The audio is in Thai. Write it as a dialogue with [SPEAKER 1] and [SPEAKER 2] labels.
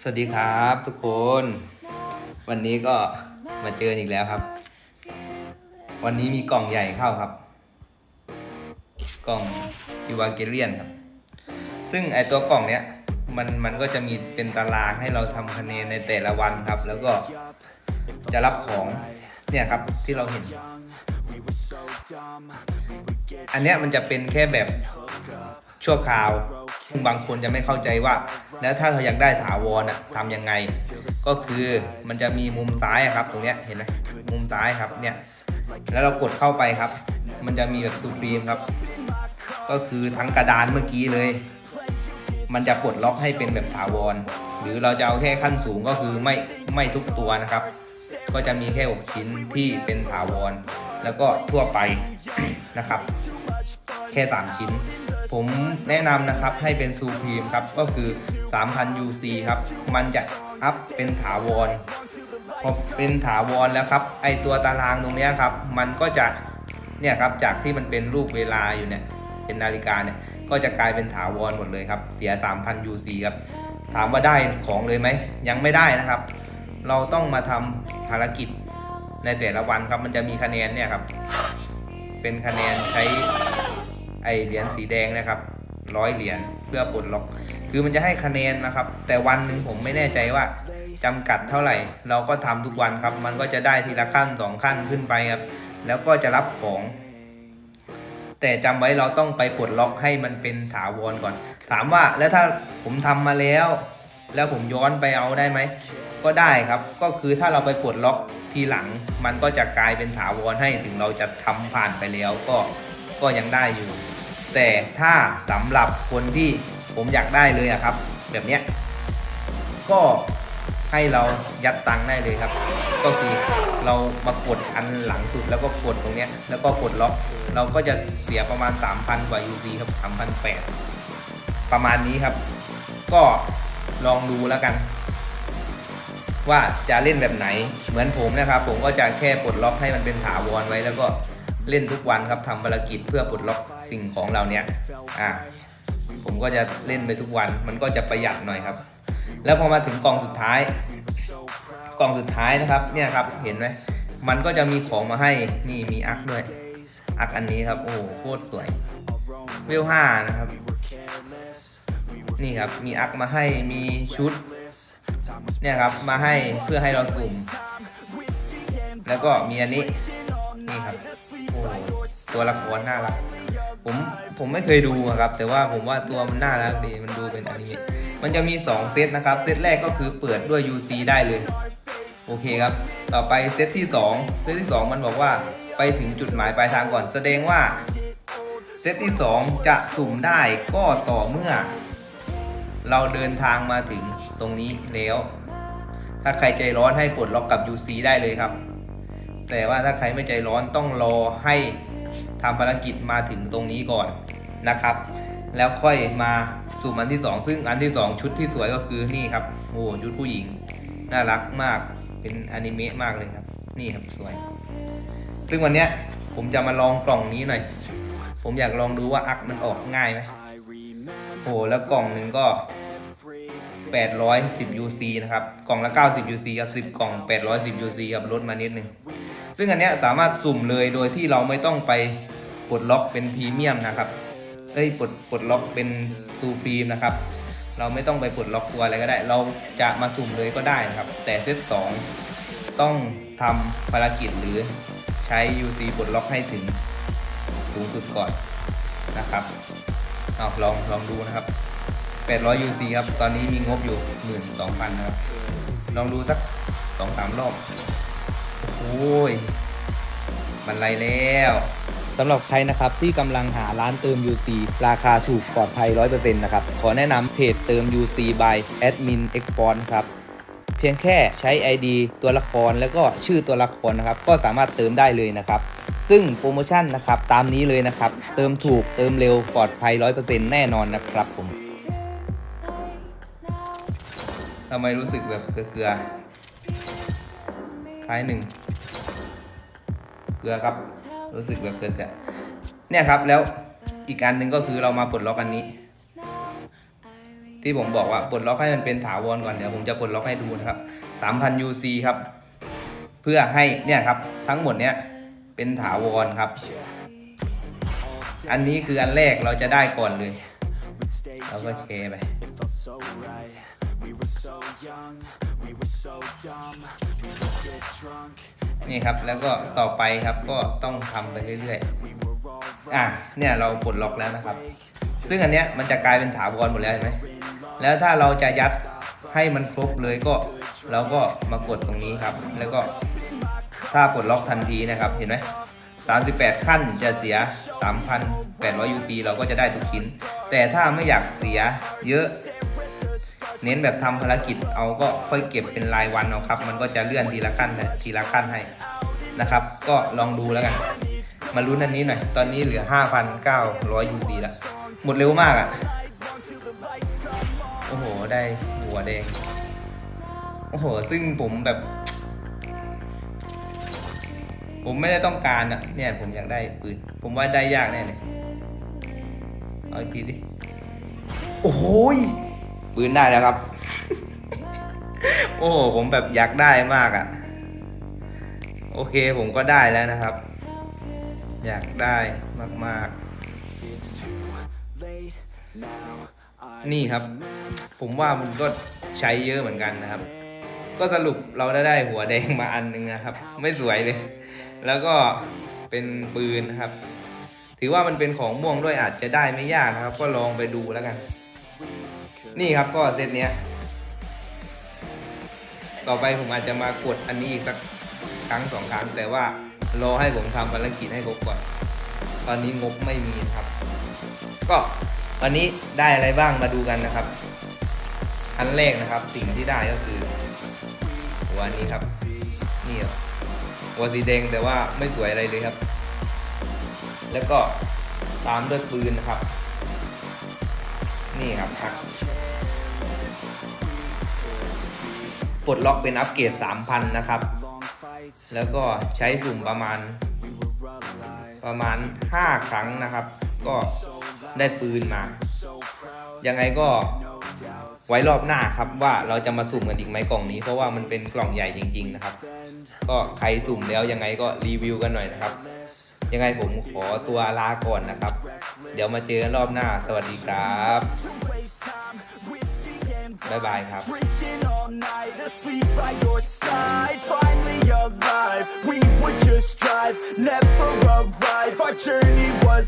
[SPEAKER 1] สวัสดีครับทุกคน วันนี้ก็มาเจออีกแล้วครับ วันนี้มีกล่องใหญ่เข้าครับ กล่องอีวาเกเลียนครับ ซึ่งไอตัวกล่องเนี้ยมันมันก็จะมีเป็นตารางให้เราทำคะแนนในแต่ละวันครับ แล้วก็จะรับของเนี่ยครับที่เราเห็น อันเนี้ยมันจะเป็นแค่แบบ ชั่วคราวบางคนจะไม่เข้าใจว่า แล้วถ้าเราอยากได้ถาวรอะทำยังไง ก็คือมันจะมีมุมซ้ายครับ ตรงเนี้ยเห็นไหมมุมซ้ายครับเนี่ยแล้วเรากดเข้าไปครับ มันจะมีแบบซูปรีมครับ ก็คือทั้งกระดานเมื่อกี้เลย มันจะปลดล็อกให้เป็นแบบถาวร หรือเราจะเอาแค่ขั้นสูงก็คือไม่ไม่ทุกตัวนะครับ ก็จะมีแค่6ชิ้นที่เป็นถาวร แล้วก็ทั่วไปนะครับ แค่ 3 ชิ้น ผมแนะนำนะครับให้เป็นซูพรีมครับก็คือ 3,000 UC ครับ มันจะอัพเป็นถาวรพอเป็นถาวรแล้วครับ ไอตัวตารางตรงนี้ครับ มันก็จะเนี่ยครับจากที่มันเป็นรูปเวลาอยู่เนี่ยเป็นนาฬิกาเนี่ยก็จะกลายเป็นถาวรหมดเลยครับ เสีย 3,000 UC ครับ ถามว่าได้ของเลยไหม ยังไม่ได้นะครับ เราต้องมาทำภารกิจในแต่ละวันครับมันจะมีคะแนนเนี่ยครับ เป็นคะแนนใช้ ไอเหรียญสีแดงนะครับร้อยเหรียญเพื่อปลดล็อก คือมันจะให้คะแนนนะครับ แต่วันหนึ่งผมไม่แน่ใจว่าจำกัดเท่าไหร่ เราก็ทำทุกวันครับ มันก็จะได้ทีละขั้นสองขั้นขึ้นไปครับ แล้วก็จะรับของ แต่จำไว้เราต้องไปปลดล็อกให้มันเป็นถาวรก่อน ถามว่าแล้วถ้าผมทำมาแล้ว แล้วผมย้อนไปเอาได้ไหมก็ได้ครับ ก็คือถ้าเราไปปลดล็อกทีหลัง มันก็จะกลายเป็นถาวรให้ถึงเราจะทำผ่านไปแล้วก็ก็ยังได้อยู่ แต่ถ้าสำหรับคนที่ผมอยากได้เลยอะครับ แบบเนี้ยก็ให้เรายัดตังค์ได้เลยครับ ก็คือเรามากดอันหลังสุดแล้วก็กดตรงเนี้ยแล้วก็กดล็อก เราก็จะเสียประมาณ 3,000 กว่า UC ครับ3,800ประมาณนี้ครับ ก็ลองดูแล้วกัน ว่าจะเล่นแบบไหนเหมือนผมนะครับ ผมก็จะแค่ปลดล็อกให้มันเป็นถาวรไว้แล้วก็ เล่นทุกวันครับทำภารกิจเพื่อปลดล็อกสิ่งของเราเนี้ยอ่าผมก็จะเล่นไปทุกวัน มันก็จะประหยัดหน่อยครับ แล้วพอมาถึงกล่องสุดท้าย กล่องสุดท้ายนะครับ เนี่ยครับ เห็นไหมมันก็จะมีของมาให้ นี่มีอักด้วย อักอันนี้ครับ โอ้โหโคตรสวย เวลห้านะครับ นี่ครับ มีอักมาให้ มีชุด เนี่ยครับ มาให้เพื่อให้เราสุ่ม แล้วก็มีอันนี้ นี่ครับ ตัวละครน่ารัก ผมผมไม่เคยดูครับ แต่ว่าผมว่าตัวมันน่ารักดีมันดูเป็นอนิเมะมันจะมี 2 เซตนะครับ เซตแรกก็คือเปิดด้วย UC ได้เลย โอเคครับ ต่อไปเซตที่ 2 เซตที่ 2 มันบอกว่าไปถึงจุดหมายปลายทางก่อนแสดงว่า เซตที่ 2 จะสุ่มได้ก็ต่อเมื่อ เราเดินทางมาถึงตรงนี้แล้ว ถ้าใครใจร้อนให้ปลดล็อกกับ UC ได้เลยครับ แต่ว่าถ้าใครไม่ใจร้อนต้องรอให้ ทำภารกิจมาถึงตรงนี้ก่อนนะครับ แล้วค่อยมาสู่อันที่ 2 ซึ่งอันที่ 2 ชุดที่สวยก็คือนี่ครับโอ้ชุดผู้หญิง น่ารักมากเป็นอนิเมะมากเลยครับ นี่ครับสวย ซึ่งวันเนี้ยผมจะมาลองกล่องนี้หน่อย ผมอยากลองดูว่าอักมันออกง่ายไหมโอ้แล้วกล่องหนึ่งก็ 810 UC นะครับ กล่องละ 90 UC ครับ 10 กล่อง 810 UC ครับลดมานิดนึง ซึ่งอันเนี้ยสามารถสุ่มเลยโดยที่เราไม่ต้องไป ปลดล็อกเป็นพรีเมียมนะครับ เอ้ยปลดปลดล็อกเป็นซูพรีมนะครับ เราไม่ต้องไปปลดล็อกตัวอะไรก็ได้ เราจะมาสุ่มเลยก็ได้นะครับ แต่เซต2ต้องทำภารกิจหรือใช้ UC ปลดล็อกให้ถึงสูงสุดก่อนนะครับเอาลองลองดูนะครับ 800 UC ครับ ตอนนี้มีงบอยู่ 12,000 นะครับ ลองดูสัก 2-3 รอบ โอ้ย มันไรแล้ว สำหรับใครนะครับที่กำลังหาร้านเติม UC ราคาถูกปลอดภัย 100%นะครับ ขอแนะนำเพจเติม UC by Admin Export ครับ เพียงแค่ใช้ ID ตัวละครแล้วก็ชื่อตัวละครนะครับ ก็สามารถเติมได้เลยนะครับ ซึ่งโปรโมชั่นนะครับตามนี้เลยนะครับ เติมถูกเติมเร็วปลอดภัย 100%แน่นอนนะครับผมทำไมรู้สึกแบบเกลือคล้ายหนึ่ง เกลือครับ รู้สึกแบบเกลือๆเนี่ยครับแล้วอีกการหนึ่งก็คือเรามาปลดล็อกอันนี้ ที่ผมบอกว่าปลดล็อกให้มันเป็นถาวรก่อนเดี๋ยวผมจะปลดล็อกให้ดูนะครับ 3,000 UC ครับ เพื่อให้เนี่ยครับทั้งหมดเนี้ยเป็นถาวรครับ อันนี้คืออันแรกเราจะได้ก่อนเลยเราก็แชร์ไป นี่ครับแล้วก็ต่อไปครับก็ต้องทำไปเรื่อยๆ อะเนี่ยเราปลดล็อกแล้วนะครับ ซึ่งอันเนี้ยมันจะกลายเป็นถาวรหมดแล้วเห็นไหมแล้วถ้าเราจะยัดให้มันครบเลยก็เราก็มากดตรงนี้ครับ แล้วก็ถ้าปลดล็อกทันทีนะครับเห็นไหม38 ขั้นจะเสีย 3,800 UC เราก็จะได้ทุกชิ้น แต่ถ้าไม่อยากเสียเยอะ เน้นแบบทำภารกิจเอาก็ค่อยเก็บเป็นรายวันเอาครับ มันก็จะเลื่อนทีละขั้นทีละขั้นให้นะครับ ก็ลองดูแล้วกัน มาลุ้นอันนี้หน่อย ตอนนี้เหลือ 5,900 UC แล้วหมดเร็วมากอะ่ะ โอ้โห ได้หัวแดง โอ้โห ซึ่งผมแบบ ผมไม่ได้ต้องการอะเนี่ย ผมอยากได้ปืน ผมว่าได้ยากแน่เลยเอาอีกทีดิ โอ้โหย ปืนได้แล้วครับ โอ้ผมแบบอยากได้มากอะ่ะ โอเคผมก็ได้แล้วนะครับ อยากได้มากๆ นี่ครับ ผมว่ามันก็ใช้เยอะเหมือนกันนะครับ ก็สรุปเราได้ได้หัวแดงมาอันหนึงนะครับ ไม่สวยเลย แล้วก็เป็นปืนนะครับ ถือว่ามันเป็นของม่วงด้วยอาจจะได้ไม่ยากนะครับ ก็ลองไปดูแล้วกัน นี่ครับก็เซตเนี้ย ต่อไปผมอาจจะมากดอันนี้อีกสักครั้งสองครั้ง แต่ว่ารอให้ผมทำภารกิจให้ครบก่อน ตอนนี้งบไม่มีครับ ก็วันนี้ได้อะไรบ้างมาดูกันนะครับ อันแรกนะครับ สิ่งที่ได้ก็คือหัวนี้ครับนี่ครับหัวสีแดงแต่ว่าไม่สวยอะไรเลยครับ แล้วก็ตามด้วยปืนนะครับ นี่ครับหักปลดล็อกเป็นอัปเกรด 3,000 นะครับ แล้วก็ใช้สุ่มประมาณ ประมาณ 5 ครั้งนะครับ ก็ได้ปืนมา ยังไงก็ไว้รอบหน้าครับว่าเราจะมาสุ่มกันอีกไหมกล่องนี้ เพราะว่ามันเป็นกล่องใหญ่จริง ๆ นะครับ ก็ใครสุ่มแล้วยังไงก็รีวิวกันหน่อยนะครับ ยังไงผมขอตัวลาก่อนนะครับ เดี๋ยวมาเจอกันรอบหน้า สวัสดีครับ บ๊ายบายครับ
[SPEAKER 2] Drinking all night, asleep by your side. Finally alive, we would just drive, never arrive. Our journey was